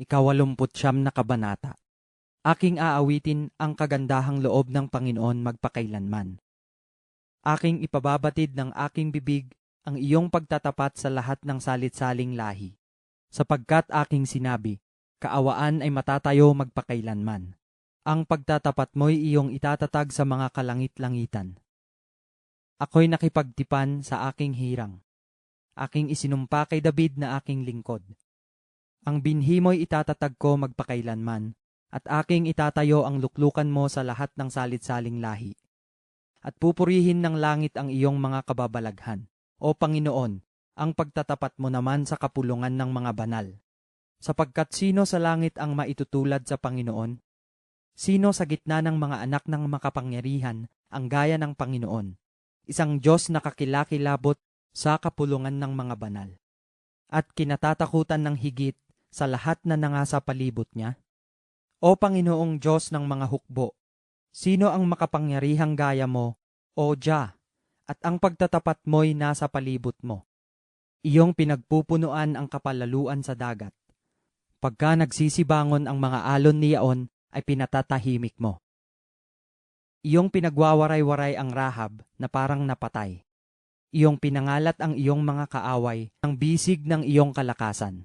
ikawalumput siyam na kabanata. Aking aawitin ang kagandahang loob ng Panginoon magpakailanman. Aking ipababatid ng aking bibig ang iyong pagtatapat sa lahat ng salit-saling lahi. Sapagkat aking sinabi, kaawaan ay matatayo magpakailanman. Ang pagtatapat mo'y iyong itatatag sa mga kalangit-langitan. Ako'y nakipagtipan sa aking hirang. Aking isinumpa kay David na aking lingkod. Ang binhi mo'y itatatag ko magpakailanman, at aking itatayo ang luklukan mo sa lahat ng salit-saling lahi. At pupurihin ng langit ang iyong mga kababalaghan. O Panginoon, ang pagtatapat mo naman sa kapulungan ng mga banal. Sapagkat sino sa langit ang maitutulad sa Panginoon? Sino sa gitna ng mga anak ng makapangyarihan ang gaya ng Panginoon? Isang Diyos na kakilakilabot sa kapulungan ng mga banal. At kinatatakutan ng higit sa lahat na nangasa palibot niya? O Panginoong Diyos ng mga hukbo, sino ang makapangyarihang gaya mo, O Jah, at ang pagtatapat mo'y nasa palibot mo? Iyong pinagpupunuan ang kapalaluan sa dagat. Pagka nagsisibangon ang mga alon ni Yaon, ay pinatatahimik mo. Iyong pinagwawaray-waray ang Rahab na parang napatay. Iyong pinangalat ang iyong mga kaaway ng bisig ng iyong kalakasan.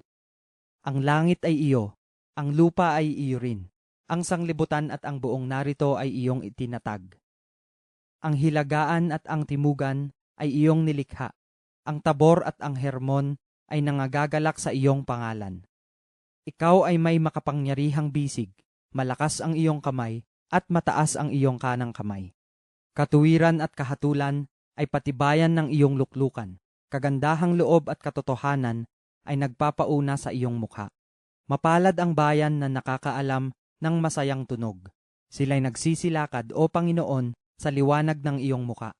Ang langit ay iyo, ang lupa ay iyo rin. Ang sanglibutan at ang buong narito ay iyong itinatag. Ang hilagaan at ang timugan ay iyong nilikha. Ang tabor at ang hermon ay nangagagalak sa iyong pangalan. Ikaw ay may makapangyarihang bisig, malakas ang iyong kamay, at mataas ang iyong kanang kamay. Katuwiran at kahatulan ay patibayan ng iyong luklukan. Kagandahang loob at katotohanan ay nagpapauna sa iyong mukha. Mapalad ang bayan na nakakaalam ng masayang tunog. Sila'y nagsisilakad, O Panginoon, sa liwanag ng iyong muka.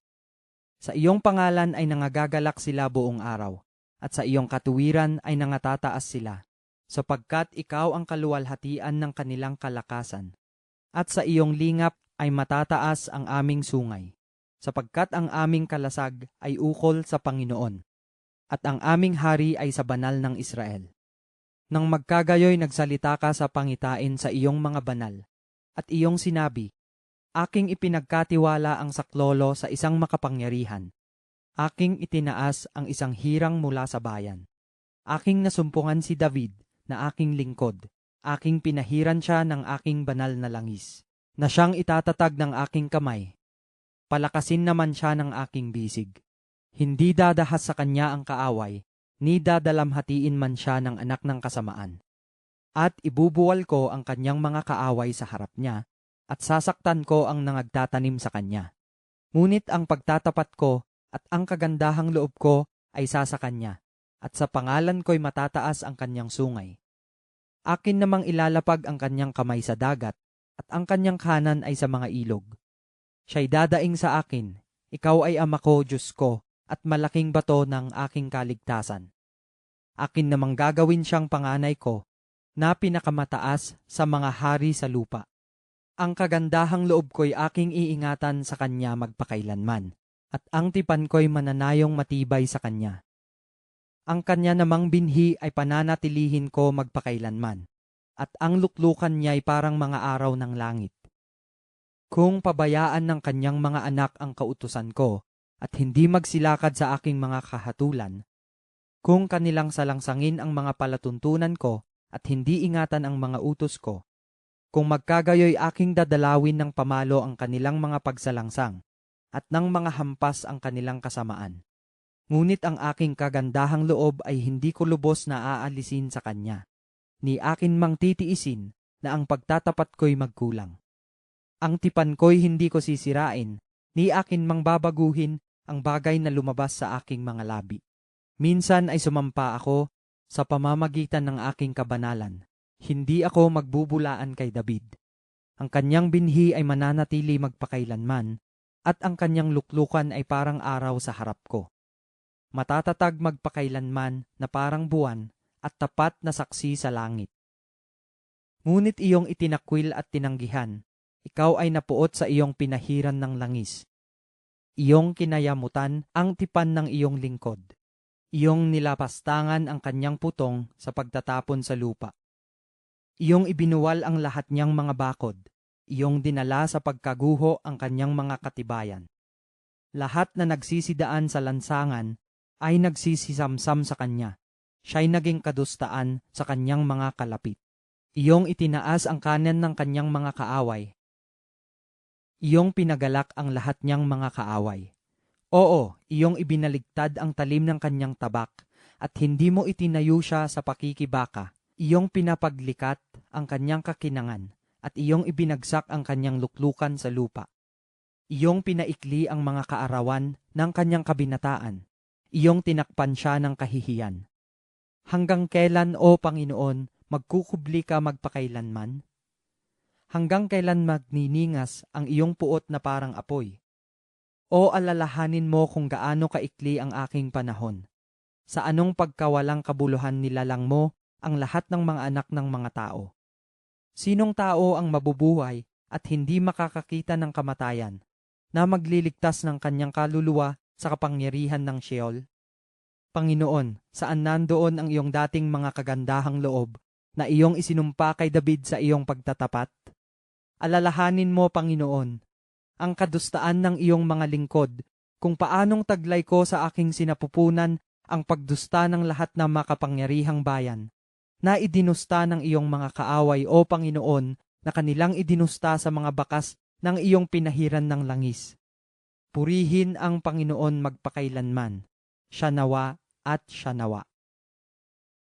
Sa iyong pangalan ay nangagagalak sila buong araw, at sa iyong katuwiran ay nangatataas sila, sapagkat ikaw ang kaluwalhatian ng kanilang kalakasan. At sa iyong lingap ay matataas ang aming sungay, sapagkat ang aming kalasag ay ukol sa Panginoon, at ang aming hari ay sa banal ng Israel. Nang magkagayoy nagsalita ka sa pangitain sa iyong mga banal, at iyong sinabi, Aking ipinagkatiwala ang saklolo sa isang makapangyarihan. Aking itinaas ang isang hirang mula sa bayan. Aking nasumpungan si David na aking lingkod. Aking pinahiran siya ng aking banal na langis, na siyang itatatag ng aking kamay. Palakasin naman siya ng aking bisig. Hindi dadahas sa kanya ang kaaway, ni dadalamhatiin man siya ng anak ng kasamaan. At ibubuwal ko ang kanyang mga kaaway sa harap niya, at sasaktan ko ang nangagtatanim sa kanya. Ngunit ang pagtatapat ko at ang kagandahang loob ko ay sa sa kanya, at sa pangalan ko'y matataas ang kanyang sungay. Akin namang ilalapag ang kanyang kamay sa dagat, at ang kanyang kanan ay sa mga ilog. Siya'y dadaing sa akin, ikaw ay ama ko, Diyos ko, at malaking bato ng aking kaligtasan. Akin namang gagawin siyang panganay ko na pinakamataas sa mga hari sa lupa. Ang kagandahang loob ko'y aking iingatan sa kanya magpakailanman, at ang tipan ko'y mananayong matibay sa kanya. Ang kanya namang binhi ay pananatilihin ko magpakailanman, at ang luklukan niya ay parang mga araw ng langit. Kung pabayaan ng kanyang mga anak ang kautusan ko, at hindi magsilakad sa aking mga kahatulan, kung kanilang salangsangin ang mga palatuntunan ko at hindi ingatan ang mga utos ko, kung magkagayoy aking dadalawin ng pamalo ang kanilang mga pagsalangsang, at ng mga hampas ang kanilang kasamaan. Ngunit ang aking kagandahang loob ay hindi ko lubos na aalisin sa kanya, ni akin mang titiisin na ang pagtatapat ko'y magkulang. Ang tipan ko'y hindi ko sisirain, ni akin mang babaguhin ang bagay na lumabas sa aking mga labi. Minsan ay sumampa ako sa pamamagitan ng aking kabanalan. Hindi ako magbubulaan kay David. Ang kanyang binhi ay mananatili magpakailanman, at ang kanyang luklukan ay parang araw sa harap ko. Matatatag magpakailanman na parang buwan at tapat na saksi sa langit. Ngunit iyong itinakwil at tinanggihan, ikaw ay napuot sa iyong pinahiran ng langis iyong kinayamutan ang tipan ng iyong lingkod. Iyong nilapastangan ang kanyang putong sa pagtatapon sa lupa. Iyong ibinuwal ang lahat niyang mga bakod. Iyong dinala sa pagkaguho ang kanyang mga katibayan. Lahat na nagsisidaan sa lansangan ay nagsisisamsam sa kanya. Siya'y naging kadustaan sa kanyang mga kalapit. Iyong itinaas ang kanan ng kanyang mga kaaway. Iyong pinagalak ang lahat niyang mga kaaway. Oo, iyong ibinaligtad ang talim ng kanyang tabak, at hindi mo itinayo siya sa pakikibaka. Iyong pinapaglikat ang kanyang kakinangan, at iyong ibinagsak ang kanyang luklukan sa lupa. Iyong pinaikli ang mga kaarawan ng kanyang kabinataan. Iyong tinakpan siya ng kahihiyan. Hanggang kailan, O Panginoon, magkukubli ka magpakailanman? Hanggang kailan magniningas ang iyong puot na parang apoy? O alalahanin mo kung gaano kaikli ang aking panahon. Sa anong pagkawalang kabuluhan nilalang mo ang lahat ng mga anak ng mga tao. Sinong tao ang mabubuhay at hindi makakakita ng kamatayan na magliligtas ng kanyang kaluluwa sa kapangyarihan ng Sheol? Panginoon, saan nandoon ang iyong dating mga kagandahang loob na iyong isinumpa kay David sa iyong pagtatapat? Alalahanin mo, Panginoon, ang kadustaan ng iyong mga lingkod, kung paanong taglay ko sa aking sinapupunan ang pagdusta ng lahat ng makapangyarihang bayan, na idinusta ng iyong mga kaaway o Panginoon na kanilang idinusta sa mga bakas ng iyong pinahiran ng langis. Purihin ang Panginoon magpakailanman, siya nawa at siya nawa.